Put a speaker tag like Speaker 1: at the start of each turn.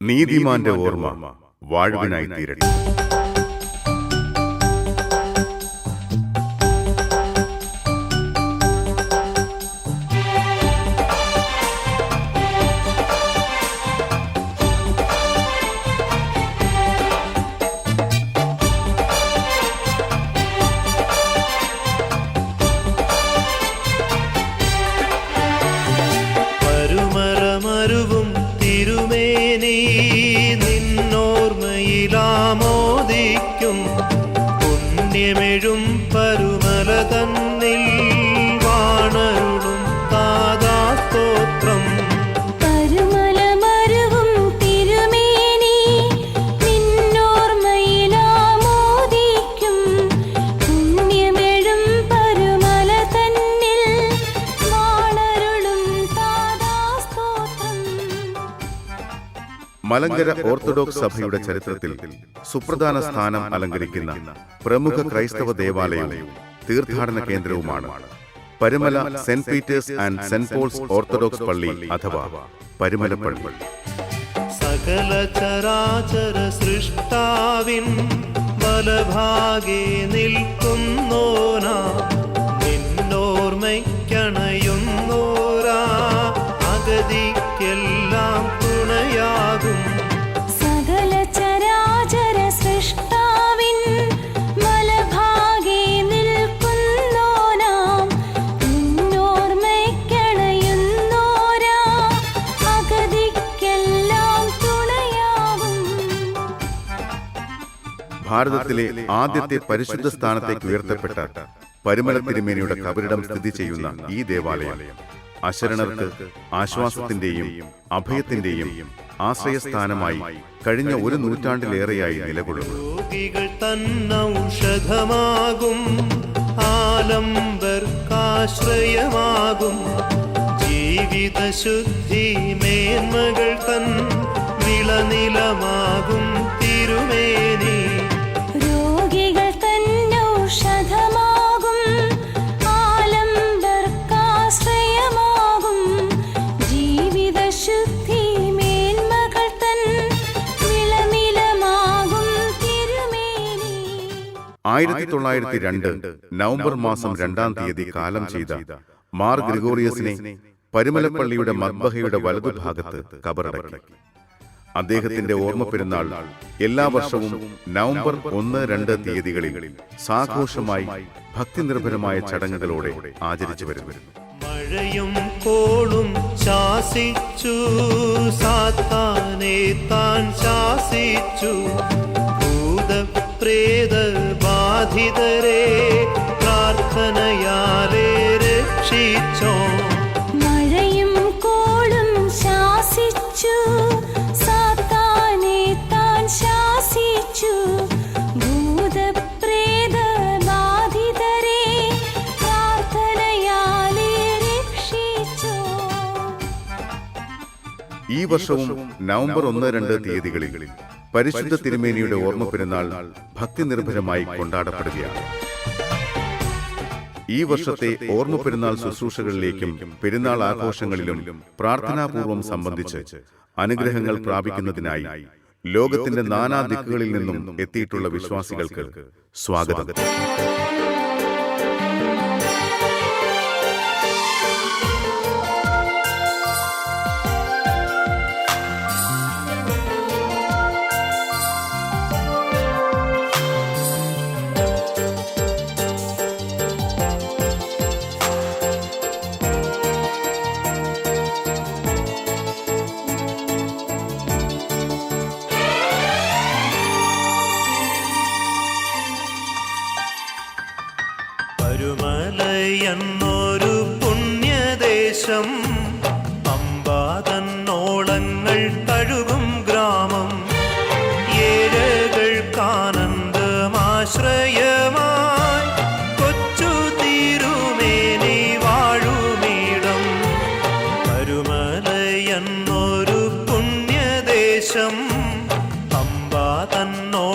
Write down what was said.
Speaker 1: നീതിമാന്റെ ഓർമ്മ വാഴവിനായി തീരട്ടെ.
Speaker 2: പുണ്യമെഴും പരുമല തന്നിൽ
Speaker 1: മലങ്കര ഓർത്തഡോക്സ് സഭയുടെ ചരിത്രത്തിൽ സുപ്രധാന സ്ഥാനം അലങ്കരിക്കുന്ന പ്രമുഖ ക്രൈസ്തവ ദേവാലയവും തീർത്ഥാടന കേന്ദ്രവുമാണ്. Parumala Saint Peter's and Saint Paul's Orthodox പള്ളി അഥവാ പരുമല പള്ളി.
Speaker 2: സകല ചരാചര സൃഷ്ടാവിൻ ബലഭാഗേ നിൽക്കുന്നോനാ. നിന്നോർമ്മയ്ക്കണയുന്നോരാ
Speaker 1: ഭാരതത്തിലെ ആദ്യത്തെ പരിശുദ്ധ സ്ഥാനത്തേക്ക് ഉയർത്തപ്പെട്ട പരിമല തിരുമേനിയുടെ കബരിടം സ്ഥിതി ചെയ്യുന്ന ഈ ദേവാലയം അശരണർക്ക് ആശ്വാസത്തിന്റെയും അഭയത്തിന്റെയും ആശ്രയസ്ഥാനമായി കഴിഞ്ഞ ഒരു നൂറ്റാണ്ടിലേറെയായി നിലകൊള്ളുന്നു.
Speaker 2: തന്നൗഷധമാകും ആലംബർക്കാശ്രയമാകും. ജീവിതശുദ്ധി മേന്മകൾ തൻ വിളനിലമാകും
Speaker 1: ആയിരത്തി തൊള്ളായിരത്തി രണ്ട് നവംബർ മാസം രണ്ടാം തീയതി കാലം ചെയ്ത മാർ ഗ്രിഗോറിയസിനെ പരുമലപ്പള്ളിയുടെ മദ്ബഹയുടെ വലതുഭാഗത്ത് കബറടക്കി. അദ്ദേഹത്തിന്റെ ഓർമ്മ പെരുന്നാൾ എല്ലാ വർഷവും നവംബർ ഒന്ന് രണ്ട് തീയതികളിൽ സാഘോഷമായി ഭക്തിനിർഭരമായ ചടങ്ങുകളോടെ ആചരിച്ചു വരുന്നു.
Speaker 2: മഴയും കോളും ശാസിച്ചു. സാത്താനെ താൻ ശാസിച്ചു. ഭൂതപ്രേത ബാധിതരെ പ്രാർത്ഥനയാലെ രക്ഷിച്ചോ.
Speaker 3: മഴയും കോളും ശാസിച്ചു.
Speaker 1: വർഷവും നവംബർ ഒന്ന് രണ്ട് തീയതികളിൽ പരിശുദ്ധ തിരുമേനിയുടെ ഓർമ്മ പെരുന്നാൾ ഭക്തിനിർഭരമായി കൊണ്ടാടപ്പെടുകയാണ്. ഈ വർഷത്തെ ഓർമ്മ പെരുന്നാൾ ശുശ്രൂഷകളിലേക്കും പെരുന്നാൾ ആഘോഷങ്ങളിലും പ്രാർത്ഥനാപൂർവം സംബന്ധിച്ച് അനുഗ്രഹങ്ങൾ പ്രാപിക്കുന്നതിനായി ലോകത്തിന്റെ നാനാ ദിക്കുകളിൽ നിന്നും എത്തിയിട്ടുള്ള വിശ്വാസികൾക്ക് സ്വാഗതം.
Speaker 2: പ്രദേശം അമ്പാതന്നോളങ്ങൾ കഴുകും ഗ്രാമം. ഏഴകൾക്കാനന്ദമാശ്രയമായി കൊച്ചു തീരുമേനി വാഴുമീടം. കരുമലയെന്നൊരു പുണ്യദേശം. അമ്പാതന്നോ